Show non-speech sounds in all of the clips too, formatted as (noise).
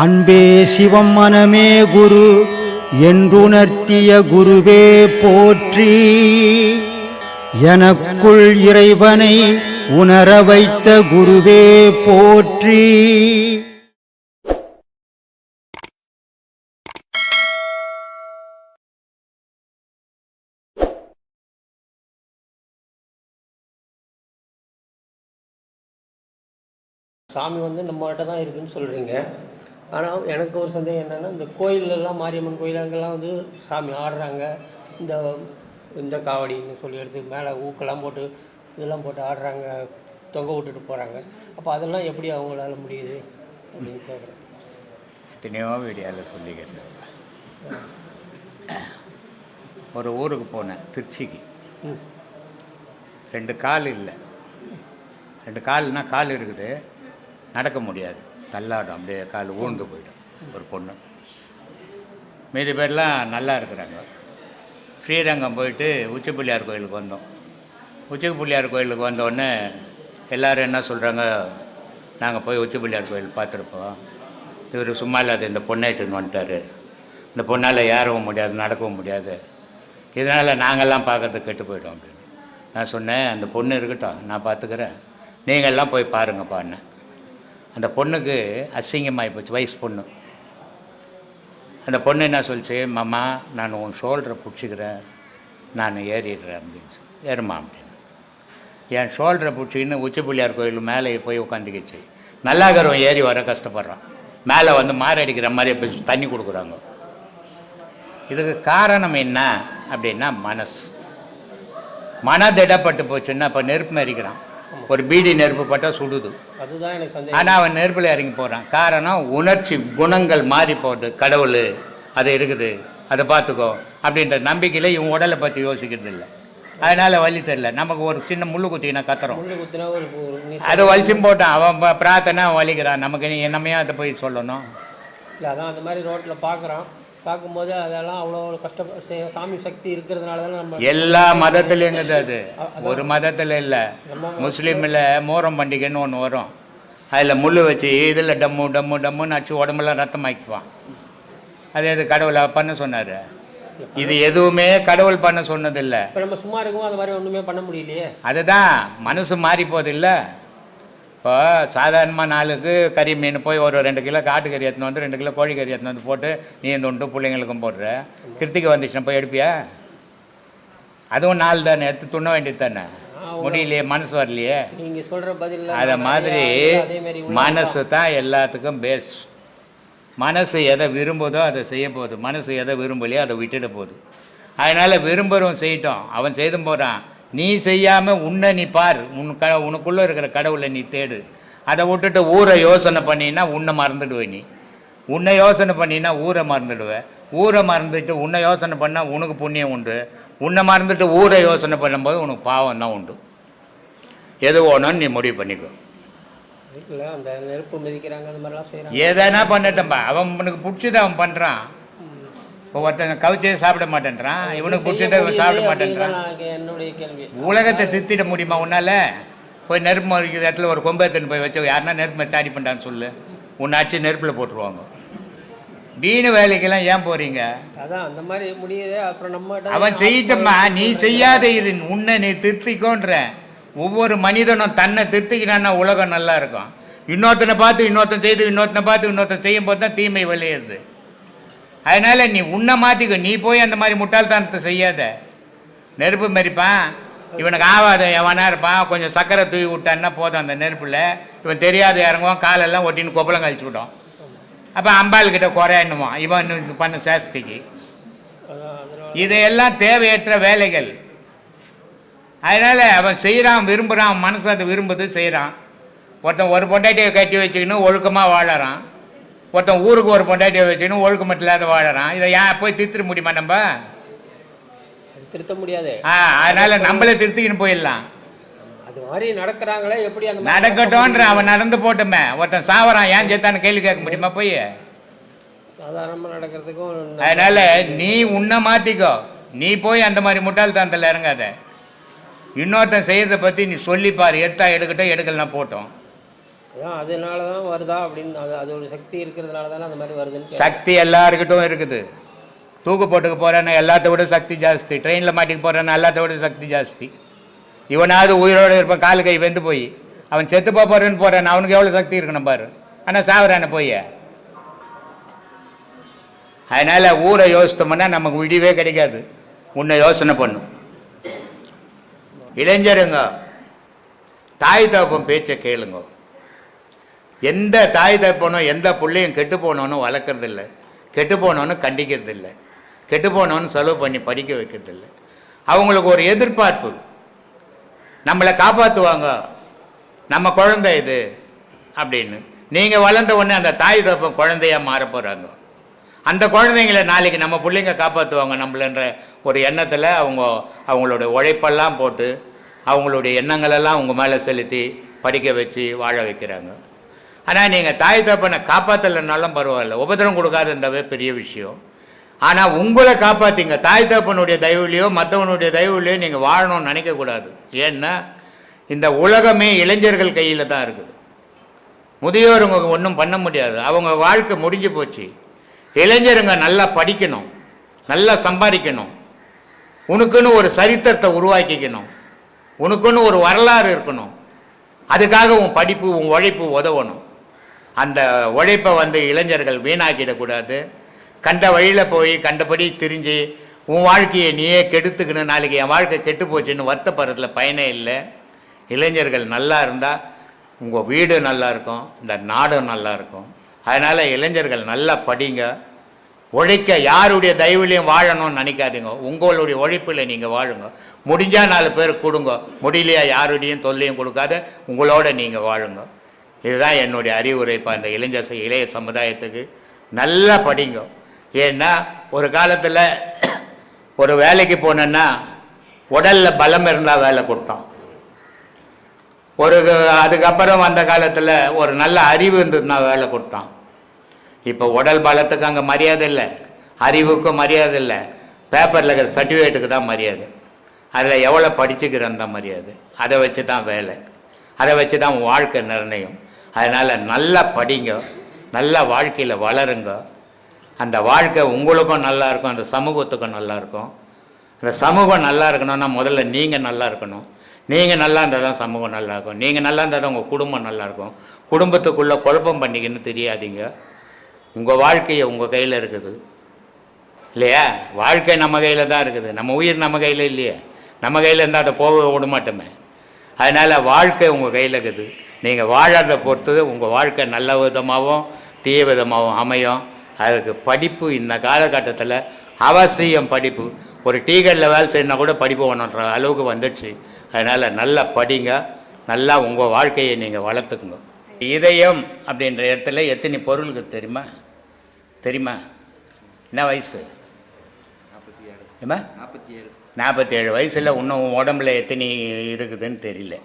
அன்பே சிவம் மனமே குரு என்றுணர்த்திய குருவே போற்றி. எனக்குள் இறைவனை உணர வைத்த குருவே போற்றி. சாமி வந்து நம்மகிட்ட தான் இருக்குன்னு சொல்கிறீங்க ஆனால் எனக்கு ஒரு சந்தேகம் என்னென்னா இந்த கோயிலெல்லாம் மாரியம்மன் கோயில் அங்கெல்லாம் வந்து சாமி ஆடுறாங்க. இந்த இந்த காவடின்னு சொல்லி எடுத்து மேலே ஊக்கெல்லாம் போட்டு இதெல்லாம் போட்டு ஆடுறாங்க. தொங்க விட்டுட்டு போகிறாங்க அப்போ அதெல்லாம் எப்படி அவங்களால முடியுது அப்படின்னு கேட்குறேன் எத்தனையோ வீடியோவில் சொல்லிக்கிறது ஒரு ஊருக்கு போனேன் திருச்சிக்கு. ம். ரெண்டு கால் இல்லை. ரெண்டு கால்னா கால் இருக்குது. நடக்க முடியாது. தள்ளாடும் அப்படியே கால் ஊழ்ந்து போயிடும் ஒரு பொண்ணு. மீதி பேர்லாம் நல்லா இருக்கிறாங்க. ஸ்ரீரங்கம் போயிட்டு உச்சிப்பிள்ளையார் கோயிலுக்கு வந்தோம். உச்சிப்பிள்ளையார் கோயிலுக்கு வந்தோடனே எல்லோரும் என்ன சொல்கிறாங்க நாங்கள் போய் உச்சிப்பிள்ளையார் கோயில் பார்த்துருப்போம். இவர் சும்மா இல்லாத இந்த பொண்ணாயிட்டுன்னு வந்துட்டார். இந்த பொண்ணால் ஏறவும் முடியாது நடக்கவும் முடியாது. இதனால் நாங்கள்லாம் பார்க்கறதுக்கு கெட்டு போய்டும் அப்படின்னு. நான் சொன்னேன் அந்த பொண்ணு இருக்கட்டும் நான் பார்த்துக்கிறேன். நீங்கள்லாம் போய் பாருங்கப்பான்னு அந்த பொண்ணுக்கு அசிங்கமாகி போச்சு வயசு பொண்ணு. அந்த பொண்ணு என்ன சொல்லிச்சு மாமா நான் உன் ஷோல்டரை பிடிச்சிக்கிறேன் நான் ஏறிடுறேன் அப்படின்னு சொல்லி. ஏறுமா அப்படின்னு. என் ஷோல்டரை பிடிச்சிக்கின்னு உச்சிப்பிள்ளையார் கோயில் மேலே போய் உட்காந்துக்கிச்சு நல்லாகரம் ஏறி வர கஷ்டப்படுறான். மேலே வந்து மாரடிக்கிற மாதிரி போய் தண்ணி கொடுக்குறாங்க. இதுக்கு காரணம் என்ன அப்படின்னா மனசு. மனதிடப்பட்டு போச்சுன்னா இப்போ நெருப்பு மறிக்கிறான் ஒரு பீடி நெருப்பு பட்டால் சுடுது. ஆனால் அவன் நெருப்பில் இறங்கி போகிறான் காரணம் உணர்ச்சி குணங்கள் மாறி போகுது. கடவுள் அது இருக்குது. அதை பார்த்துக்கோ. அப்படின்ற நம்பிக்கையில் இவன் உடலை பற்றி யோசிக்கிறது இல்லை. அதனால் வழி தெரில நமக்கு ஒரு சின்ன முள்ளு குத்தினா கத்துறோம். அது வலிச்சும் போட்டான். அவன் பிரார்த்தனை வலிக்கிறான். நமக்கு நீ என்னமையா அதை போய் சொல்லணும். இல்லை அதான் அந்த மாதிரி ரோட்டில் பார்க்குறோம் பார்க்கும்போது அதெல்லாம் அவ்வளோ கஷ்டப்ப சே- சாமி சக்தி இருக்கிறதுனால தான் நம்ம எல்லா மதத்துலேயுங்குது அது. ஒரு மதத்தில் இல்லை. முஸ்லீமில் மோரம் பண்டிகைன்னு ஒன்று வரும். அதில் முள் வச்சு இதில் டம்மு டம்மு டம்முன்னு அடிச்சு உடம்பெல்லாம் ரத்தமாக்கிக்குவான். அது எது கடவுளை பண்ண சொன்னார். இது எதுவுமே கடவுள் பண்ண சொன்னதில்லை. இப்போ நம்ம சும்மா இருக்கவும் அது மாதிரி ஒன்றுமே பண்ண முடியலையே. அதுதான் மனசு மாறி போகுது இல்லை. இப்போ சாதாரணமாக நாளுக்கு கறி மீன் போய் ஒரு ரெண்டு கிலோ காட்டு கறி எடுத்துன்னு வந்து ரெண்டு கிலோ கோழி கறி எடுத்துன்னு வந்து போட்டு நீ உண்டு பிள்ளைங்களுக்கும் போடுற. கிருத்திகை வந்துச்சுன்னா போய் எடுப்பியா? அதுவும் நாள் தானே எடுத்து துண்ண வேண்டியது தானே? முடியலையே மனசு வரலையே. நீங்கள் சொல்கிற பதில் அதை மாதிரி அதே மாதிரி மனசு தான் எல்லாத்துக்கும் பேஸ் மனசு எதை விரும்புதோ அதை செய்ய போகுது. மனசு எதை விரும்பலையோ அதை விட்டுட போகுது. அதனால் விரும்புகிறவன் செய்யட்டும். அவன் செய்தும் போகிறான் நீ செய்யாமல் உன்னை நீ பார். உன் க உனக்குள்ளே இருக்கிற கடவுளை நீ தேடு. அதை விட்டுட்டு ஊரை யோசனை பண்ணினா உன்னை மறந்துடுவே நீ. உன்னை யோசனை பண்ணினா ஊரை மறந்துடுவேன் ஊரை மறந்துட்டு உன்னை யோசனை பண்ணால் உனக்கு புண்ணியம் உண்டு. உன்னை மறந்துட்டு ஊரை யோசனை பண்ணும்போது உனக்கு பாவம் தான் உண்டு. எது வேணும்னு நீ முடிவு பண்ணிக்கோ. எதனா பண்ணட்டும்பா. அவன் உனக்கு பிடிச்சதை அவன் பண்ணுறான் இப்போ ஒருத்தன் கவிச்சே சாப்பிட மாட்டேன்றான் இவனுக்கு பிடிச்சதை சாப்பிட மாட்டேன்றான். என்னுடைய கேள்வி. உலகத்தை தித்திட முடியுமா உன்னால? போய் நெருப்பு மறிக்கிற இடத்துல ஒரு கொம்பை எடுத்துன்னு போய் வச்சு யாருன்னா நெருப்பு மறிச்சு அடி பண்ணுறான்னு சொல்லு. உன்னை அடிச்சு நெருப்பில் போட்டுருவாங்க. வீணு வேலைக்கெல்லாம் ஏன் போகிறீங்க அதான் அந்த மாதிரி முடியுது அப்புறம் நம்ம அவன் செய்யட்டம்மா நீ செய்யாத இரு உன்னை நீ திருத்திக்கோன்ற ஒவ்வொரு மனிதனும் தன்னை திருத்திக்கினான்னா உலகம் நல்லா இருக்கும். இன்னொருத்தனை பார்த்து இன்னொருத்தன் செய்து இன்னொருத்தனை பார்த்து இன்னொருத்தன் செய்யும் போது தான் தீமை விளையிறது. அதனால் நீ உன்னை மாற்றிக்கோ நீ போய் அந்த மாதிரி முட்டாள்தனத்தை செய்யாத. நெருப்பு மறிப்பான். இவனுக்கு ஆகாத எவனா இருப்பான். கொஞ்சம் சக்கரை தூவி விட்டான்னா போதும் அந்த நெருப்பில். இவன் தெரியாத இறங்குவான். காலெல்லாம் ஒட்டின்னு கொப்பளம் கழிச்சு விடும். அப்போ அம்பாள்கிட்ட குறையண்ணுவான் இவன் இன்னும் இது பண்ண சேஷ்டிக்கு இதையெல்லாம் தேவையற்ற வேலைகள். அதனால் அவன் செய்கிறான் விரும்புகிறான் மனசு அதை விரும்புது செய்கிறான் ஒருத்தன் ஒரு பொண்டாட்டியை கட்டி வச்சுக்கணும் ஒழுக்கமாக வாழறான். ஒருத்தன் ஊருக்கு ஒரு பொண்டாட்டியை வச்சுக்கின்னு ஒழுக்கமற்ற இல்லாத வாழறான். இதை ஏன் போய் திருத்திட முடியுமா நம்ம? திருத்த முடியாது. ஆ அதனால் நம்மளே திருத்திக்கின்னு போயிடலாம். அது மாதிரி நடக்கிறாங்களே எப்படி அந்த நடக்கட்டும்ன்ற அவன் நடந்து போட்டுமே. ஒருத்தன் சாவறான் ஏன் சேர்த்தான்னு கேள்வி கேட்க முடியுமா போய்? சாதாரணமாக நடக்கிறதுக்கும் அதனால் நீ உன்னை மாற்றிக்கோ நீ போய் அந்த மாதிரி முட்டாள்தனத்தில் இறங்காத. இன்னொருத்தன் செய்யறதை பற்றி நீ சொல்லிப்பார். எடுத்தா எடுக்கட்டும் எடுக்கலனா போட்டோம். அதான் அதனால தான் வருதா அப்படின்னு அது ஒரு சக்தி இருக்கிறதுனால தானே அந்த மாதிரி வருதுன்னு சக்தி எல்லாருக்கிட்டும் இருக்குது. தூக்கு போட்டுக்கு போகிறேன்னு எல்லாத்த விட சக்தி ஜாஸ்தி. ட்ரெயினில் மாட்டிக்கு போகிறேன்னா எல்லாத்த விட சக்தி ஜாஸ்தி. இவனாவது உயிரோடு இருப்பான் காலு கை வெந்து போய். அவன் செத்து போகிறேன்னு போகிறான் அவனுக்கு எவ்வளோ சக்தி இருக்கணும் பாரு. ஆனால் சாவறானே போய் அதனால் ஊரை யோசித்தோம்னா நமக்கு விடிவே கிடைக்காது. உன்னை யோசனை பண்ணும். இளைஞருங்க தாய் தகப்பன் பேச்சை கேளுங்க. எந்த தாய் தகப்பனும் எந்த பிள்ளையும் கெட்டு போனோன்னு வளர்க்குறதில்ல. கெட்டு போனோன்னு கண்டிக்கிறதில்ல. கெட்டு போனோன்னு செலவு பண்ணி படிக்க வைக்கிறதில்ல. அவங்களுக்கு ஒரு எதிர்பார்ப்பு. நம்மளை காப்பாற்றுவாங்க நம்ம குழந்தை இது அப்படின்னு. நீங்கள் வளர்ந்த உடனே அந்த தாய் தப்பம் குழந்தையாக மாற போகிறாங்க அந்த குழந்தைங்கள நாளைக்கு நம்ம பிள்ளைங்க காப்பாற்றுவாங்க நம்மளன்ற ஒரு எண்ணத்தில் அவங்க அவங்களோட உழைப்பெல்லாம் போட்டு அவங்களுடைய எண்ணங்களெல்லாம் உங்கள் மேலே செலுத்தி படிக்க வச்சு வாழ வைக்கிறாங்க. ஆனால் நீங்கள் தாய் தப்பனை காப்பாற்றலைனாலும் பரவாயில்ல. உபதிரம் கொடுக்காத பெரிய விஷயம். ஆனால் உங்களை காப்பாற்றிங்க தாய் தப்பனுடைய தயவுலையோ மற்றவனுடைய தயவுலையோ நீங்கள் வாழணும்னு நினைக்கக்கூடாது ஏன்னா இந்த உலகமே இளைஞர்கள் கையில் தான் இருக்குது. முதியோருங்க ஒன்றும் பண்ண முடியாது. அவங்க வாழ்க்கை முடிஞ்சு போச்சு. இளைஞருங்க நல்லா படிக்கணும். நல்லா சம்பாதிக்கணும். உனக்குன்னு ஒரு சரித்திரத்தை உருவாக்கிக்கணும். உனக்குன்னு ஒரு வரலாறு இருக்கணும். அதுக்காக உன் படிப்பு உன் உழைப்பு உதவணும். அந்த உழைப்பை வந்து இளைஞர்கள் வீணாக்கிடக்கூடாது. கண்ட வழியில் போய் கண்டபடி திரிஞ்சு உன் வாழ்க்கையை நீயே கெடுத்துக்கணும் நாளைக்கு என் வாழ்க்கை கெட்டு போச்சுன்னு வருத்தப்படுறதுல பயனே இல்லை. இளைஞர்கள் நல்லா இருந்தால் உங்கள் வீடு நல்லா இருக்கும் இந்த நாடும் நல்லா இருக்கும். அதனால் இளைஞர்கள் நல்லா படிங்க. உழைக்க யாருடைய தயவுலையும் வாழணும்னு நினைக்காதீங்க. உங்களுடைய உழைப்பில் நீங்கள் வாழுங்க. முடிஞ்சால் நாலு பேர் கொடுங்க. முடியலையா யாருடையும் தொல்லையும் கொடுக்காத. உங்களோட நீங்கள் வாழுங்க. இதுதான் என்னுடைய அறிவுரை இப்போ அந்த இளைஞர் இளைய சமுதாயத்துக்கு. நல்லா படிங்க. ஏன்னா ஒரு காலத்தில் (clears throat) ஒரு வேலைக்கு போனேன்னா உடலில் பலம் இருந்தால் வேலை கொடுத்தான். ஒரு அதுக்கப்புறம் அந்த காலத்தில் ஒரு நல்ல அறிவு இருந்ததுன்னா வேலை கொடுத்தான். இப்போ உடல் பலத்துக்கு அங்கே மரியாதை இல்லை. அறிவுக்கும் மரியாதை இல்லை. பேப்பரில் இருக்கிற சர்டிஃபிகேட்டுக்கு தான் மரியாதை. அதில் எவ்வளோ படிச்சுக்கிறேன் தான் மரியாதை. அதை வச்சு தான் வேலை. அதை வச்சு தான் உன் வாழ்க்கை நிர்ணயம். அதனால் நல்லா படிங்க நல்லா வாழ்க்கையில் வளருங்க. அந்த வாழ்க்கை உங்களுக்கும் நல்லா இருக்கும் அந்த சமூகத்துக்கும் நல்லா இருக்கும். அந்த சமூகம் நல்லா இருக்கணும்னா முதல்ல நீங்கள் நல்லா இருக்கணும். நீங்கள் நல்லா இருந்தால் தான் சமூகம் நல்லா இருக்கும். நீங்கள் நல்லா இருந்தால் தான் உங்கள் குடும்பம் நல்லா இருக்கும். குடும்பத்துக்குள்ளே குழப்பம் பண்ணிக்கின்னு தெரியாதீங்க. உங்கள் வாழ்க்கையை உங்கள் கையில் இருக்குது. இல்லையா? வாழ்க்கை நம்ம கையில் தான் இருக்குது. நம்ம உயிர் நம்ம கையில் இல்லையே. நம்ம கையில் இருந்தால் அதை போக விட மாட்டோமே. அதனால் வாழ்க்கை உங்கள் கையில் இருக்குது. நீங்கள் வாழறதை பொறுத்தது உங்கள் வாழ்க்கை நல்ல விதமாகவும் தீய விதமாகவும் அமையும். அதுக்கு படிப்பு இந்த காலகட்டத்தில் அவசியம் படிப்பு. ஒரு டீகரில் வேலை செய்யணுன்னா கூட படிப்பு வேணுன்ற அளவுக்கு வந்துடுச்சு. அதனால் நல்லா படிங்க. நல்லா உங்கள் வாழ்க்கையை நீங்கள் வளர்த்துக்குங்க. இதயம் அப்படின்ற இடத்துல எத்தனை பொருளுக்கு தெரியுமா? தெரியுமா? என்ன வயசு? ஏம்மா? நாற்பத்தி ஏழு. வயசில் இன்னும் உடம்புல எத்தனை இருக்குதுன்னு தெரியல.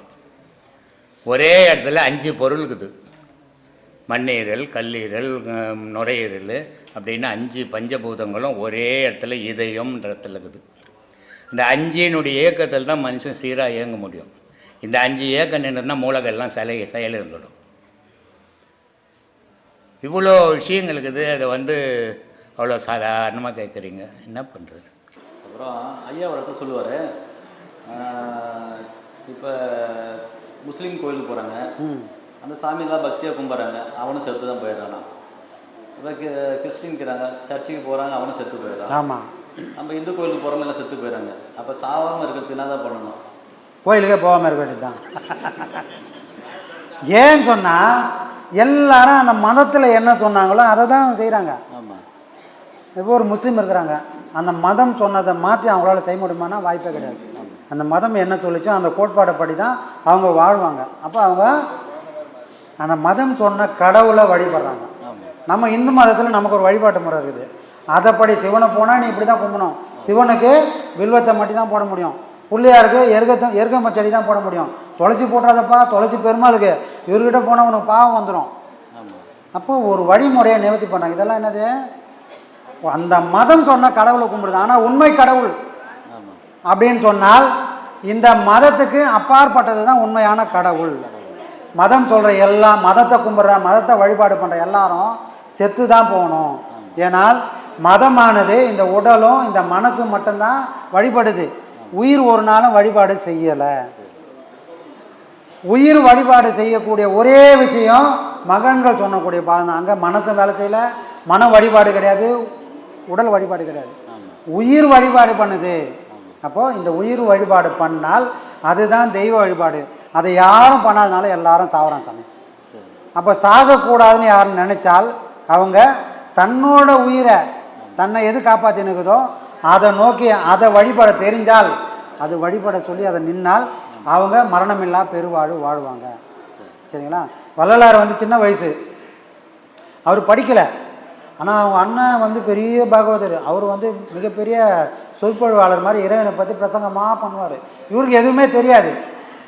ஒரே இடத்துல அஞ்சு பொருள் இருக்குது மண்ணீரல் கல்லீரல் நுரையீரல் அப்படின்னு அஞ்சு பஞ்சபூதங்களும் ஒரே இடத்துல இதயம்ன்ற இடத்துல இருக்குது இந்த அஞ்சினுடைய இயக்கத்தில் தான் மனுஷன் சீராக இயங்க முடியும். இந்த அஞ்சு இயக்கம் நின்றுனா மூலகெல்லாம் சிலை செயல் இருந்துடும். இவ்வளோ விஷயங்கள் இருக்குது அதை வந்து அவ்வளோ சாதாரணமாக கேட்குறீங்க. என்ன பண்ணுறது அப்புறம் ஐயா ஒரு இடத்த சொல்லுவார் இப்போ முஸ்லீம் கோயிலுக்கு போகிறாங்க அந்த சாமி தான் பக்தியாக கும்பிட்றாங்க. அவனும் செத்து தான் போயிடுறானா. இப்போ கிறிஸ்டின்கிறாங்க சர்ச்சுக்கு போகிறாங்க அவனும் செத்து போயிடுறான். ஆமாம் நம்ம இந்து கோயிலுக்கு போகிறவங்க எல்லாம் செத்து போயிடுறாங்க. அப்போ சாவாமல் இருக்கிறதுக்கு என்ன தான் பண்ணணும். கோயிலுக்கே போகாமல் இருக்க வேண்டியது தான் ஏன்னு சொன்னால் எல்லாரும் அந்த மதத்தில் என்ன சொன்னாங்களோ அதை தான் செய்கிறாங்க ஆமாம் இப்போ ஒரு முஸ்லீம் இருக்கிறாங்க. அந்த மதம் சொன்னதை மாற்றி அவங்களால செய்ய முடியுமானா வாய்ப்பே கிடையாது. அந்த மதம் என்ன சொல்லிச்சோ அந்த கோட்பாடைப்படி தான் அவங்க வாழ்வாங்க. அப்போ அவங்க அந்த மதம் சொன்ன கடவுளை வழிபடுறாங்க. நம்ம இந்து மதத்தில் நமக்கு ஒரு வழிபாட்டு முறை இருக்குது. அதைப்படி சிவனை போனால் நீ இப்படி தான் கும்பிடணும். சிவனுக்கு வில்வத்தை மட்டும் தான் போட முடியும். பிள்ளையாருக்கு எருகத்தை எருகம்ப செடி தான் போட முடியும். துளசி போட்டுறாதப்பா துளசி பெருமாளுக்கு. இவர்கிட்ட போனால் உனக்கு பாவம் வந்துடும் ஆமாம் அப்போ ஒரு வழிமுறையை நிவர்த்தி பண்ணாங்க இதெல்லாம் என்னது? அந்த மதம் சொன்ன கடவுளை கும்பிடுது. ஆனால் உண்மை கடவுள். அப்படின்னு சொன்னால் இந்த மதத்துக்கு அப்பாற்பட்டது தான் உண்மையான கடவுள். மதம் சொல்கிற எல்லாம் மதத்தை கும்பிட்ற மதத்தை வழிபாடு பண்ணுற எல்லாரும் செத்து தான் போகணும். ஏனால் மதமானது இந்த உடலும் இந்த மனசும் மட்டும்தான் வழிபடுது. உயிர் ஒரு நாளும் வழிபாடு செய்யலை. உயிர் வழிபாடு செய்யக்கூடிய ஒரே விஷயம் மகன்கள் சொன்னக்கூடிய தான். அங்கே மனசும் வேலை செய்யல மன வழிபாடு கிடையாது உடல் வழிபாடு கிடையாது. உயிர் வழிபாடு பண்ணுது. அப்போது இந்த உயிர் வழிபாடு பண்ணால் அதுதான் தெய்வ வழிபாடு. அதை யாரும் பண்ணாதனால எல்லாரும் சாவறான் சாமி. அப்போ சாகக்கூடாதுன்னு யாரும் நினைச்சால் அவங்க தன்னோட உயிரை தன்னை எது காப்பாற்றினுக்குதோ அதை நோக்கி அதை வழிபட தெரிஞ்சால் அது வழிபட சொல்லி அதை நின்னால் அவங்க மரணமில்லா பெருவாழ்வு வாழ்வாங்க. சரிங்களா? வள்ளலார் வந்து சின்ன வயசு. அவர் படிக்கலை. ஆனால் அவங்க அண்ணன் வந்து பெரிய பாகவதர். அவர் வந்து மிகப்பெரிய சொற்பொழிவாளர் மாதிரி இறைவனை பற்றி பிரசங்கமாக பண்ணுவார். இவருக்கு எதுவுமே தெரியாது.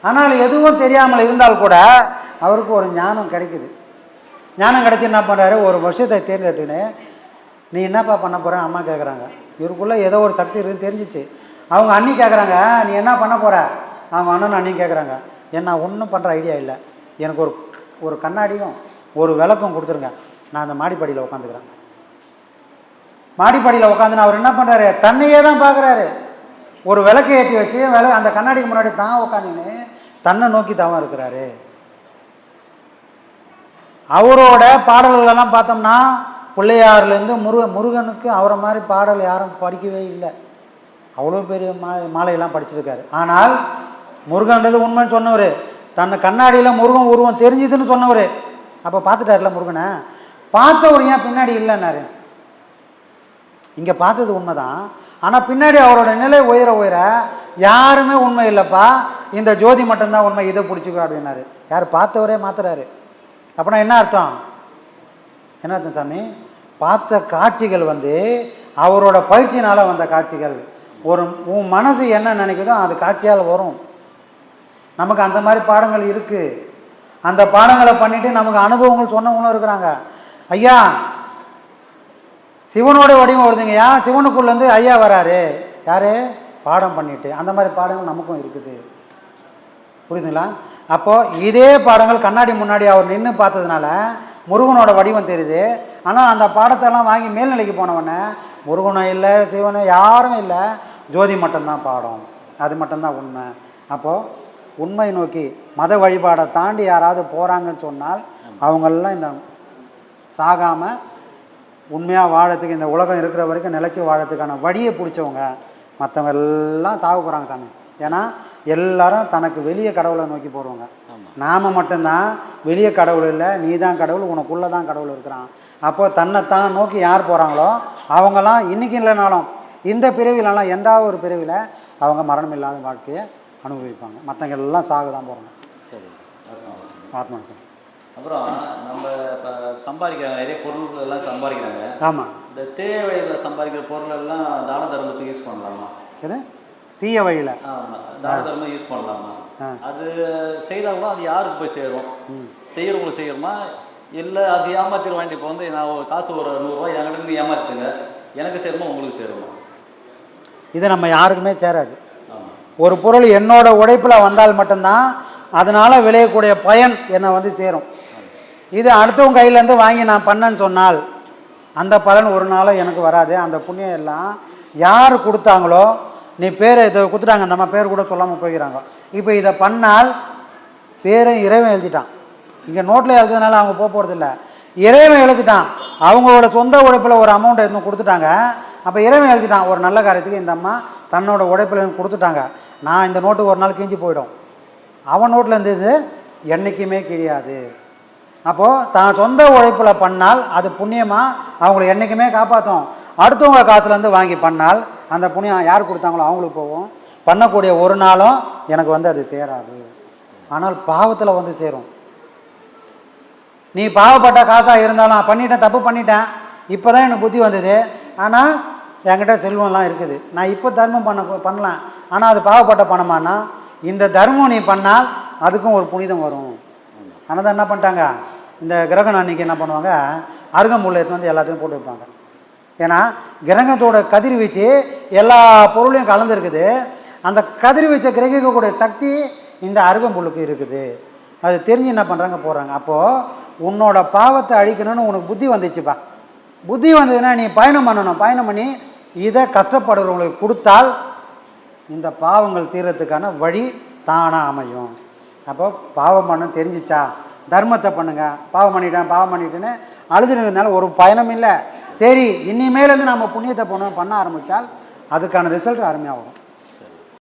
ஆனால் எதுவும் தெரியாமல் இருந்தால் கூட அவருக்கு ஒரு ஞானம் கிடைக்குது. ஞானம் கிடைச்சி என்ன பண்ணுறாரு ஒரு வருஷத்தை தேர்ந்தெடுத்துக்கின்னு நீ என்னப்பா பண்ண போகிறேன் அம்மா கேட்குறாங்க இவருக்குள்ளே ஏதோ ஒரு சக்தி இருக்குன்னு தெரிஞ்சிச்சு. அவங்க அண்ணி கேட்குறாங்க நீ என்ன பண்ண போகிற அவங்க அண்ணன் அண்ணி கேட்குறாங்க என்ன ஒன்றும் பண்ணுற ஐடியா இல்லை. எனக்கு ஒரு ஒரு கண்ணாடியும் ஒரு விளக்கம் கொடுத்துருங்க. நான் அந்த மாடிப்படியில் உட்காந்துக்கிறேன் மாடிப்படியில் உட்காந்து அவர் என்ன பண்ணுறாரு தன்னையே தான் பார்க்குறாரு ஒரு விளக்கு ஏற்றி வச்சு வில அந்த கண்ணாடிக்கு முன்னாடி தான் உட்காந்துன்னு தன்னை நோக்கி தான் இருக்கிறாரு. அவரோட பாடல்களெல்லாம் பார்த்தோம்னா பிள்ளையார்லேருந்து முருக முருகனுக்கு அவரை மாதிரி பாடல் யாரும் படிக்கவே இல்லை. அவ்வளோ பெரிய மா மாலையெல்லாம் படிச்சிருக்காரு. ஆனால் முருகன்றது உண்மைன்னு சொன்னவர். தன்னை கண்ணாடியில் முருகன் உருவம் தெரிஞ்சுதுன்னு சொன்னவர். அப்போ பார்த்துட்டார்ல முருகனை? பார்த்தவர் ஏன் பின்னாடி இல்லைன்னாரு. இங்கே பார்த்தது உண்மை தான் ஆனால் பின்னாடி அவரோட நிலை உயர உயர யாருமே உண்மை இல்லைப்பா. இந்த ஜோதி மட்டும்தான் உண்மை இதை பிடிச்சிக்கோ அப்படின்னாரு. யார் பார்த்தவரே மாத்துறாரு. அப்படின்னா என்ன அர்த்தம்? என்ன அர்த்தம் சாமி? பார்த்த காட்சிகள் வந்து அவரோட பயிற்சினால் வந்த காட்சிகள். ஒரு உன் மனசு என்ன நினைக்குதோ அது காட்சியால் வரும். நமக்கு அந்த மாதிரி பாடங்கள் இருக்குது அந்த பாடங்களை பண்ணிவிட்டு நமக்கு அனுபவங்கள் சொன்னவங்களும் இருக்கிறாங்க. ஐயா சிவனோட வடிவம் வருதுங்கய்யா. சிவனுக்குள்ளேருந்து ஐயா வராரு. யாரு? பாடம் பண்ணிட்டு. அந்த மாதிரி பாடங்கள் நமக்கும் இருக்குது. புரியுதுங்களா? அப்போது இதே பாடங்கள் கண்ணாடி முன்னாடி அவர் நின்று பார்த்ததுனால முருகனோட வடிவம் தெரியுது. ஆனால் அந்த பாடத்தெல்லாம் வாங்கி மேல்நிலைக்கு போனவொடனே முருகனும் இல்லை சிவனும் யாரும் இல்லை. ஜோதி மட்டும்தான் பாடம். அது மட்டும்தான் உண்மை. அப்போது உண்மை நோக்கி மத வழிபாடை தாண்டி யாராவது போகிறாங்கன்னு சொன்னால் அவங்களெலாம் இந்த சாகாமல் உண்மையாக வாழறதுக்கு இந்த உலகம் இருக்கிற வரைக்கும் நிலைச்சி வாழறதுக்கான வழியை பிடிச்சவங்க மற்றவங்க எல்லாம் சாக போகிறாங்க சாமி. ஏன்னா எல்லாரும் தனக்கு வெளியே கடவுளை நோக்கி போடுவாங்க நாம மட்டும்தான் வெளியே கடவுள் இல்லை நீ தான் கடவுள் உனக்குள்ளே தான் கடவுள் இருக்கிறான். அப்போ தன்னைத்தான் நோக்கி யார் போகிறாங்களோ அவங்கெல்லாம் இன்னைக்கு இல்லைனாலும் இந்த பிறவிலலாம் எந்த ஒரு பிறவியில் அவங்க மரணம் இல்லாத வாழ்க்கையை அனுபவிப்பாங்க. மற்றவங்க எல்லாம் சாக தான் போகிறாங்க சரி. ஆத்மா சார் அப்புறம் நம்ம இப்போ சம்பாதிக்கிறாங்க நிறைய பொருள்கள் எல்லாம் சம்பாதிக்கிறாங்க. ஆமாம் இந்த தேவையில் சம்பாதிக்கிற பொருள் எல்லாம் தான தர்மத்துக்கு யூஸ் பண்ணலாமா? எது தீய வழியில் ஆமா. தான தர்மம் யூஸ் பண்ணலாமா. அது செய்தாலும் அது யாருக்கு போய் சேரும்? செய்யறவங்களுக்கு செய்யணுமா இல்லை அது ஏமாத்திட்டு வாங்கிட்டு இப்போ வந்து நான் ஒரு காசு ஒரு நூறுரூவா என்கிட்ட இருந்து ஏமாத்திட்டுங்க எனக்கு சேருமா உங்களுக்கு சேருமா? இது நம்ம யாருக்குமே சேராது. ஒரு பொருள் என்னோட உழைப்பில் வந்தால் மட்டும்தான் அதனால் விளையக்கூடிய பயன் என்னை வந்து சேரும். இது அடுத்தவங்க கையிலேருந்து வாங்கி நான் பண்ணேன்னு சொன்னால் அந்த பலன் ஒரு நாளும் எனக்கு வராது. அந்த புண்ணியம் எல்லாம் யார் கொடுத்தாங்களோ நீ பேரை இதை கொடுத்துட்டாங்க நம்ம பேர் கூட சொல்லாமல் போய்க்கிறாங்க. இப்போ இதை பண்ணால் பேரை இறைவன் எழுதிட்டான். இங்கே நோட்டில் எழுதுனால அவங்க போக போகிறதில்ல இறைவன் எழுதிட்டான். அவங்களோட சொந்த உழைப்பில் ஒரு அமௌண்ட் எதுவும் கொடுத்துட்டாங்க. அப்போ இறைவன் எழுதிட்டான். ஒரு நல்ல காரியத்துக்கு இந்த அம்மா தன்னோட உழைப்பில் எனக்கு கொடுத்துட்டாங்க. நான் இந்த நோட்டு ஒரு நாள் கிஞ்சி போயிடும். அவன் நோட்டில் இருந்தது என்றைக்குமே கிடையாது அப்போது தான் சொந்த உழைப்பில் பண்ணால் அது புண்ணியமாக அவங்கள என்றைக்குமே காப்பாற்றும் அடுத்தவங்க காசுலேருந்து வாங்கி பண்ணால் அந்த புண்ணியம் யார் கொடுத்தாங்களோ அவங்களுக்கு போகும். பண்ணக்கூடிய ஒரு நாளும் எனக்கு வந்து அது சேராது. ஆனால் பாவத்தில் வந்து சேரும். நீ பாவப்பட்ட காசாக இருந்தாலும் பண்ணிட்டேன் தப்பு பண்ணிட்டேன். இப்போ தான் எனக்கு புத்தி வந்தது. ஆனால் என்கிட்ட செல்வம்லாம் இருக்குது. நான் இப்போ தர்மம் பண்ண பண்ணலாம். ஆனால் அது பாவப்பட்ட பணமானா இந்த தர்மம் நீ பண்ணால் அதுக்கும் ஒரு புனிதம் வரும். ஆனால் தான் என்ன பண்ணிட்டாங்க? இந்த கிரகணம் அன்னைக்கு என்ன பண்ணுவாங்க? அருகம்புல்லை எடுத்து வந்து எல்லாத்தையும் போட்டு வைப்பாங்க. ஏன்னா கிரகத்தோட கதிர்வீச்சு எல்லா பொருளையும் கலந்துருக்குது. அந்த கதிர்வீச்சை கிரகிக்கக்கூடிய சக்தி இந்த அருகம்புல்லுக்கு இருக்குது. அது தெரிஞ்சு என்ன பண்ணுறாங்க போகிறாங்க அப்போது உன்னோட பாவத்தை அழிக்கணும்னு உனக்கு புத்தி வந்துச்சுப்பா. புத்தி வந்ததுன்னா நீ பயணம் பண்ணணும். பயணம் பண்ணி இதை கஷ்டப்படுறவங்களுக்கு கொடுத்தால் இந்த பாவங்கள் தீர்றதுக்கான வழி தானாக அமையும். அப்போ பாவம் பண்ண தெரிஞ்சிச்சா? தர்மத்தை பண்ணுங்கள் பாவம் பண்ணிட்டேன் பாவம் பண்ணிட்டேன்னு அழுதுனதுனால ஒரு பயணம் இல்லை. சரி இனிமேலேருந்து நம்ம புண்ணியத்தை பண்ண பண்ண ஆரம்பித்தால் அதுக்கான ரிசல்ட் அருமையாக வரும்.